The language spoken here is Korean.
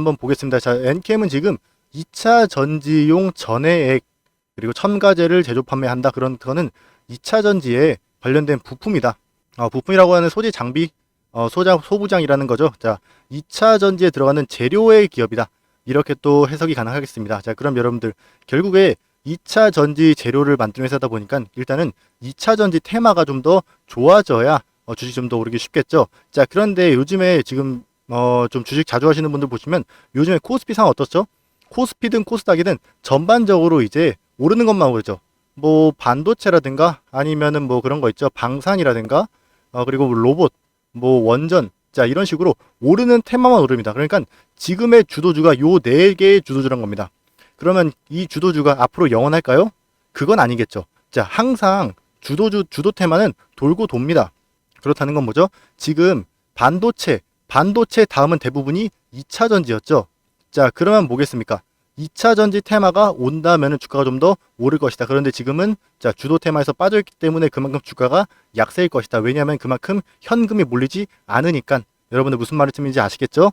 한번 보겠습니다. 자, 엔캠은 지금 2차 전지용 전해액 그리고 첨가제를 제조 판매한다. 그런 거는 2차 전지에 관련된 부품이다. 어, 부품이라고 하는 소재 장비, 어, 소자 소부장이라는 거죠. 자, 2차 전지에 들어가는 재료의 기업이다. 이렇게 또 해석이 가능하겠습니다. 자, 그럼 여러분들 결국에 2차 전지 재료를 만드는 회사다 보니까 일단은 2차 전지 테마가 좀 더 좋아져야 어, 주식 좀 더 오르기 쉽겠죠. 자, 그런데 요즘에 지금 어, 좀 주식 자주 하시는 분들 보시면 요즘에 코스피 상황 어떻죠? 코스피든 코스닥이든 전반적으로 이제 오르는 것만 오르죠. 뭐 반도체라든가 아니면은 뭐 그런 거 있죠. 방산이라든가 어, 그리고 뭐 로봇, 뭐 원전 자 이런 식으로 오르는 테마만 오릅니다. 그러니까 지금의 주도주가 요 네 개의 주도주란 겁니다. 그러면 이 주도주가 앞으로 영원할까요? 그건 아니겠죠. 자 항상 주도주 주도 테마는 돌고 돕니다. 그렇다는 건 뭐죠? 지금 반도체 반도체 다음은 대부분이 2차 전지였죠. 자, 그러면 뭐겠습니까? 2차 전지 테마가 온다면 주가가 좀 더 오를 것이다. 그런데 지금은 자, 주도 테마에서 빠져있기 때문에 그만큼 주가가 약세일 것이다. 왜냐하면 그만큼 현금이 몰리지 않으니까 여러분들 무슨 말씀인지 아시겠죠?